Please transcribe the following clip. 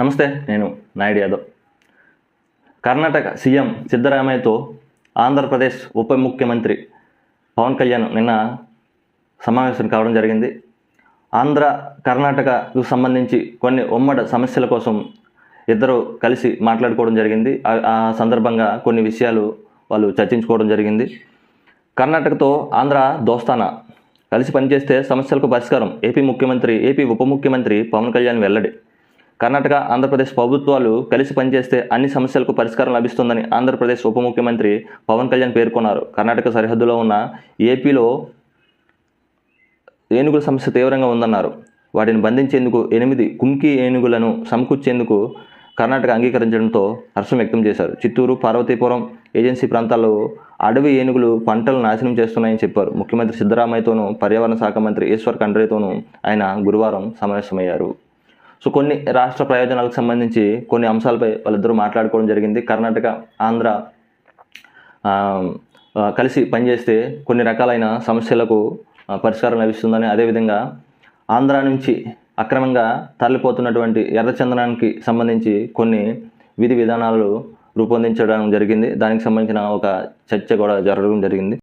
నమస్తే నేను నాయుడు యాదవ్. కర్ణాటక సీఎం సిద్ధరామయ్యతో ఆంధ్రప్రదేశ్ ఉప ముఖ్యమంత్రి పవన్ కళ్యాణ్ నిన్న సమావేశం కావడం జరిగింది. ఆంధ్ర కర్ణాటకకు సంబంధించి కొన్ని ఉమ్మడి సమస్యల కోసం ఇద్దరు కలిసి మాట్లాడుకోవడం జరిగింది. ఆ- సందర్భంగా కొన్ని విషయాలు వాళ్ళు చర్చించుకోవడం జరిగింది. కర్ణాటకతో ఆంధ్ర దోస్తానా? కలిసి పనిచేస్తే సమస్యలకు పరిష్కారం ఏపీ ముఖ్యమంత్రి ఏపీ ఉప ముఖ్యమంత్రి పవన్ కళ్యాణ్ వెల్లడి. కర్ణాటక ఆంధ్రప్రదేశ్ ప్రభుత్వాలు కలిసి పనిచేస్తే అన్ని సమస్యలకు పరిష్కారం లభిస్తుందని ఆంధ్రప్రదేశ్ ఉప ముఖ్యమంత్రి పవన్ కళ్యాణ్ పేర్కొన్నారు. కర్ణాటక సరిహద్దులో ఉన్న ఏపీలో ఏనుగుల సమస్య తీవ్రంగా ఉందన్నారు. వాటిని బంధించేందుకు ఎనిమిది కుంకి ఏనుగులను సమకూర్చేందుకు కర్ణాటక అంగీకరించడంతో హర్షం వ్యక్తం చేశారు. చిత్తూరు పార్వతీపురం ఏజెన్సీ ప్రాంతాల్లో అడవి ఏనుగులు పంటలు నాశనం చేస్తున్నాయని చెప్పారు. ముఖ్యమంత్రి సిద్ధరామయ్యతోనూ పర్యావరణ శాఖ మంత్రి ఈశ్వర్ ఖండ్రేతోనూ ఆయన గురువారం సమావేశమయ్యారు. సో కొన్ని రాష్ట్ర ప్రయోజనాలకు సంబంధించి కొన్ని అంశాలపై వాళ్ళిద్దరూ మాట్లాడుకోవడం జరిగింది. కర్ణాటక ఆంధ్ర కలిసి పనిచేస్తే కొన్ని రకాలైన సమస్యలకు పరిష్కారం లభిస్తుందని అదేవిధంగా ఆంధ్ర నుంచి అక్రమంగా తరలిపోతున్నటువంటి ఎర్రచందనానికి సంబంధించి కొన్ని విధి విధానాలు రూపొందించడం జరిగింది. దానికి సంబంధించిన ఒక చర్చ కూడా జరగడం జరిగింది.